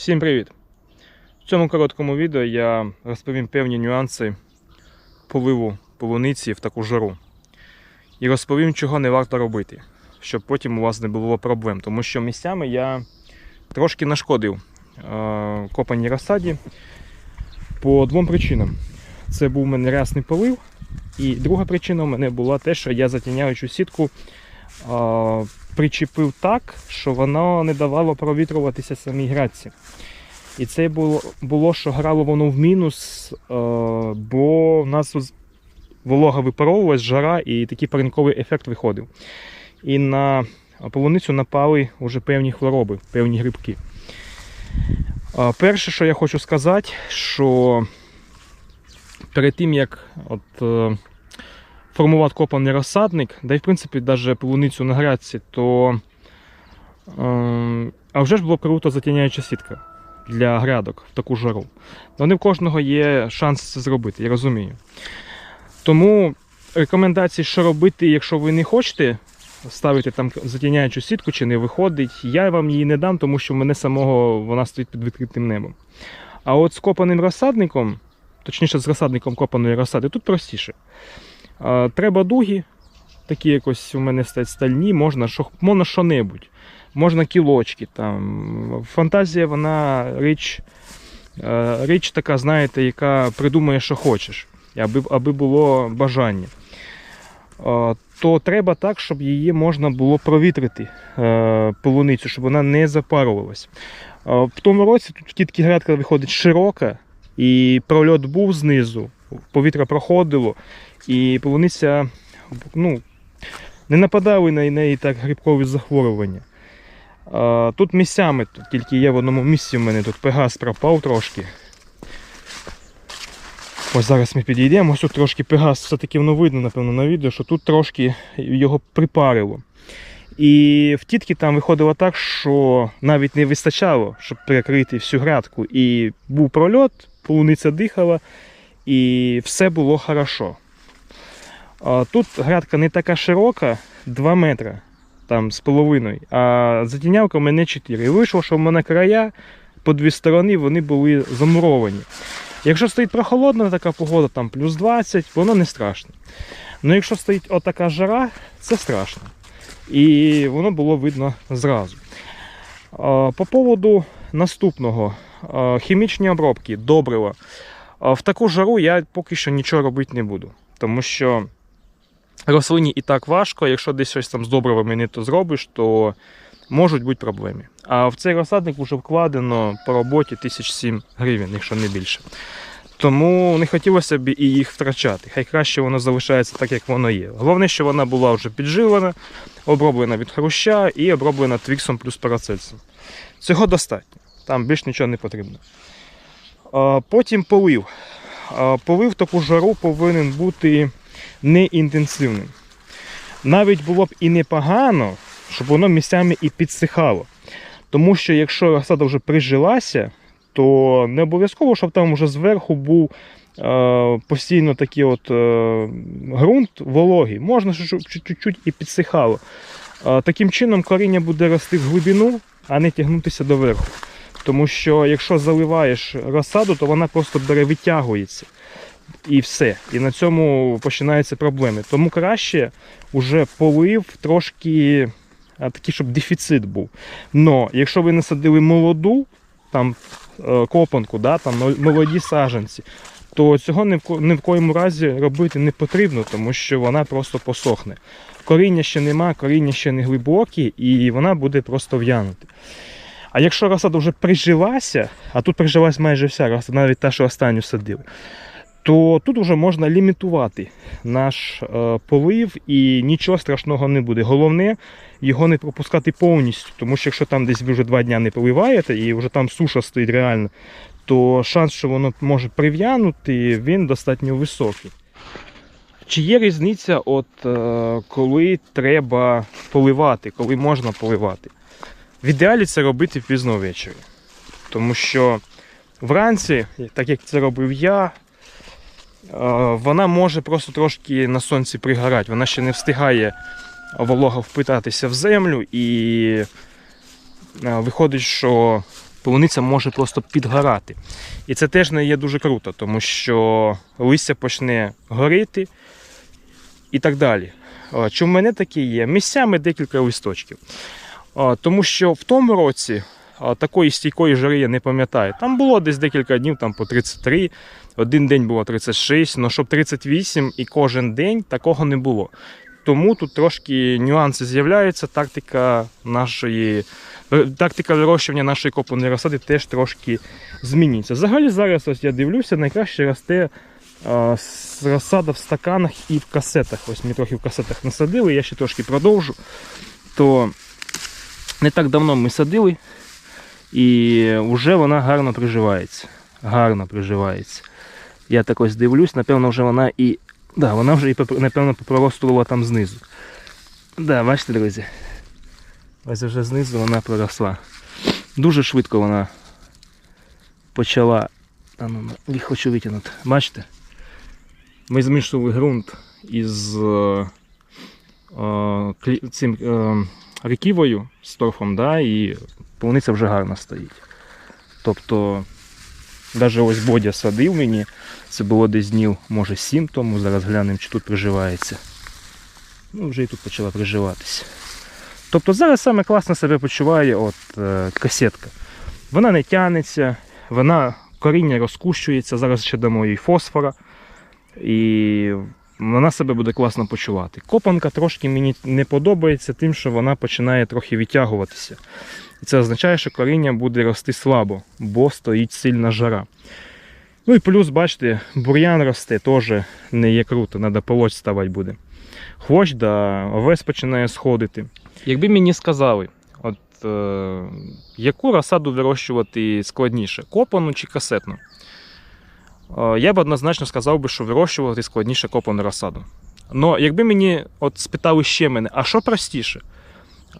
Всім привіт! В цьому короткому відео я розповім певні нюанси поливу полуниці в таку жару. І розповім, чого не варто робити, щоб потім у вас не було проблем. Тому що місцями я трошки нашкодив е, копаній розсаді по двом причинам. Це був у мене рясний полив, і друга причина у мене була те, що я затіняючу сітку е, причепив так, що воно не давало провітруватися самій градці. І це було, було, що грало воно в мінус, е, бо в нас волога випаровувалась, жара і такий паринковий ефект виходив. І на полуницю напали вже певні хвороби, певні грибки. Перше, що я хочу сказати, що перед тим як от, е, формувати копаний розсадник, да й в принципі навіть полуницю на грядці, то е, а вже ж було круто затіняюча сітка для грядок в таку жару. Але не в кожного є шанс це зробити, я розумію. Тому рекомендації, що робити, якщо ви не хочете ставити там затіняючу сітку чи не виходить, я вам її не дам, тому що в мене самого вона стоїть під відкритим небом. А от з копаним розсадником, точніше з розсадником копаної розсади, тут простіше. Треба дуги, такі якось у мене стоять стальні, можна що, можна що-небудь. Можна кілочки. Там. Фантазія, вона річ, е, річ така, знаєте, яка придумує, що хочеш, аби, аби було бажання. То треба так, щоб її можна було провітрити е, полуницю, щоб вона не запарувалась. В тому році тут тільки грядка виходить широка, і прольот був знизу, повітря проходило, і полуниця ну, не нападали на неї так грибкові захворювання. А, Тут місцями тут тільки є в одному місці в мене тут пегас пропав трошки. Ось зараз ми підійдемо, ось тут трошки пегас, все-таки воно видно, напевно, на відео, що тут трошки його припарило. І в тітки там виходило так, що навіть не вистачало, щоб перекрити всю грядку. І був прольот, полуниця дихала, і все було хорошо. Тут грядка не така широка, 2 метри там з половиною, а затінявка в мене 4. І вийшло, що в мене края по дві сторони вони були замуровані. Якщо стоїть прохолодна така погода, там плюс 20, воно не страшно. Ну якщо стоїть отака жара, це страшно. І воно було видно зразу. По поводу наступного хімічні обробки, добрива. В таку жару я поки що нічого робити не буду, тому що рослині і так важко, якщо десь щось там з добривами не то зробиш, то можуть бути проблеми. А в цей розсадник вже вкладено по роботі 1007 гривень, якщо не більше. Тому не хотілося б і їх втрачати. Хай краще воно залишається так, як воно є. Головне, що вона була вже підживлена, оброблена від хруща і оброблена твіксом плюс парацельсом. Цього достатньо. Там більш нічого не потрібно. Потім полив. Полив таку жару повинен бути неінтенсивним. Навіть було б і непогано, щоб воно місцями і підсихало. Тому що якщо розсада вже прижилася, то не обов'язково, щоб там вже зверху був е, постійно такий от е, ґрунт вологий. Можна, щоб чуть-чуть і підсихало. Е, таким чином коріння буде рости в глибину, а не тягнутися до верху. Тому що якщо заливаєш розсаду, то вона просто бере витягується. І все. І на цьому починаються проблеми. Тому краще вже полив трошки такий, щоб дефіцит був. Но якщо ви насадили молоду, там е, копанку, да, там молоді саджанці, то цього ні в, ко- ні в коєму разі робити не потрібно, тому що вона просто посохне. Коріння ще нема, коріння ще не глибокі, і вона буде просто в'янути. А якщо розсада вже прижилася, а тут прижилась майже вся розсада, навіть та, що останню садили, то тут вже можна лімітувати наш е, полив і нічого страшного не буде. Головне його не пропускати повністю, тому що якщо там десь ви вже два дня не поливаєте і вже там суша стоїть реально, то шанс, що воно може прив'янути, він достатньо високий. Чи є різниця, от, е, коли треба поливати, коли можна поливати? В ідеалі це робити пізно ввечері. Тому що вранці, так як це робив я, вона може просто трошки на сонці пригорати. Вона ще не встигає волога впитатися в землю і е, виходить, що полуниця може просто підгорати. І це теж не є дуже круто, тому що листя почне горіти і так далі. О, Чи в мене такі є? Місцями декілька листочків. Тому що в тому році такої стійкої жари я не пам'ятаю. Там було десь декілька днів там по 33, один день було 36, але щоб 38 і кожен день такого не було. Тому тут трошки нюанси з'являються. Тактика нашої е, тактика вирощування нашої копаної розсади теж трошки змінюється. Взагалі зараз ось я дивлюся, найкраще росте а, розсада в стаканах і в касетах. Ось ми трохи в касетах насадили, я ще трошки продовжу. То не так давно ми садили, і вже вона гарно приживається. Гарно приживається. Я так ось дивлюсь, напевно, вже вона і. Да, вона вже і напевно попроростувала там знизу. Да, бачите, друзі. Ось вже знизу вона проросла. Дуже швидко вона почала. А ну, їх хочу витягнути. Бачите? Ми змішували ґрунт із е, е, клі- цим е, реківою з торфом, да, і полуниця вже гарно стоїть. Тобто, навіть ось Бодя садив мені, це було десь днів, може, 7 тому, зараз глянемо, чи тут приживається. Ну, вже і тут почала приживатися. Тобто зараз саме класно себе почуває от, е, касетка. Вона не тянеться, вона коріння розкущується, зараз ще дамо їй фосфора. І вона себе буде класно почувати. Копанка трошки мені не подобається тим, що вона починає трохи відтягуватися. І це означає, що коріння буде рости слабо, бо стоїть сильна жара. Ну і плюс, бачите, бур'ян росте, теж не є круто, треба полоть ставати буде. Хвощ, да, овес починає сходити. Якби мені сказали, от е, яку розсаду вирощувати складніше, копану чи касетну? Е, я б однозначно сказав би, що вирощувати складніше копану розсаду. Но якби мені от спитали ще мене, а що простіше?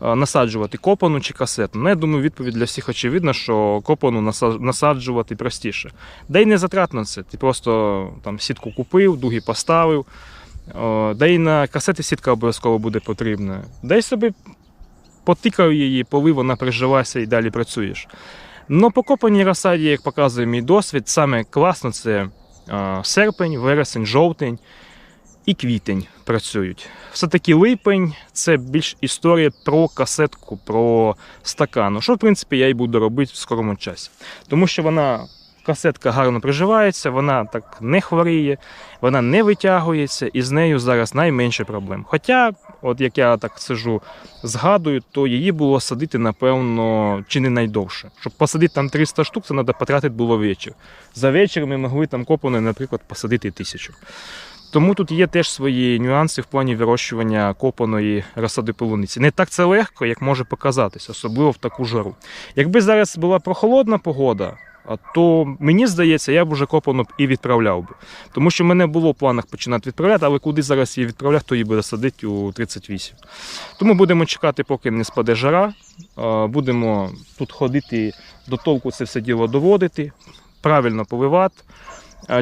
Е, Насаджувати копану чи касетну? Ну, я думаю, відповідь для всіх очевидна, що копану насаджувати простіше. Да й не затратно це. Ти просто там сітку купив, дуги поставив. Да й на касети сітка обов'язково буде потрібна. Дай собі потикав її, полив, вона прижилася і далі працюєш. Но по розсаді, як показує мій досвід, саме класно це серпень, вересень, жовтень і квітень працюють. Все-таки липень це більш історія про касетку, про стакану, що в принципі я і буду робити в скорому часі. Тому що вона. Касетка гарно приживається, вона так не хворіє, вона не витягується, і з нею зараз найменше проблем. Хоча, от як я так сижу, згадую, то її було садити, напевно, чи не найдовше. Щоб посадити там 300 штук, це треба потратити було вечір. За вечір ми могли там копане, наприклад, посадити тисячу. Тому тут є теж свої нюанси в плані вирощування копаної розсади полуниці. Не так це легко, як може показатись, особливо в таку жару. Якби зараз була прохолодна погода, то мені здається, я б уже копану б і відправляв би. Тому що в мене було в планах починати відправляти, але куди зараз її відправляти, то її буде садити у 38. Тому будемо чекати, поки не спаде жара. Будемо тут ходити до толку це все діло доводити, правильно поливати.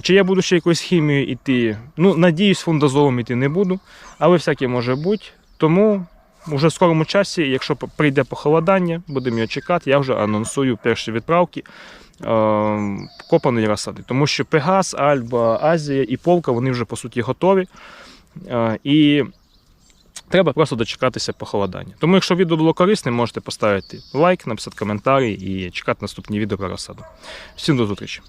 Чи я буду ще якоюсь хімією йти? Ну, надіюсь, фундазолом йти не буду, але всяке може бути. Тому вже в скорому часі, якщо прийде похолодання, будемо його чекати, я вже анонсую перші відправки копаної розсади. Тому що Пегас, Альба, Азія і Полка вони вже по суті готові. Е, І треба просто дочекатися похолодання. Тому, якщо відео було корисне, можете поставити лайк, написати коментарі і чекати наступні відео про розсаду. Всім до зустрічі!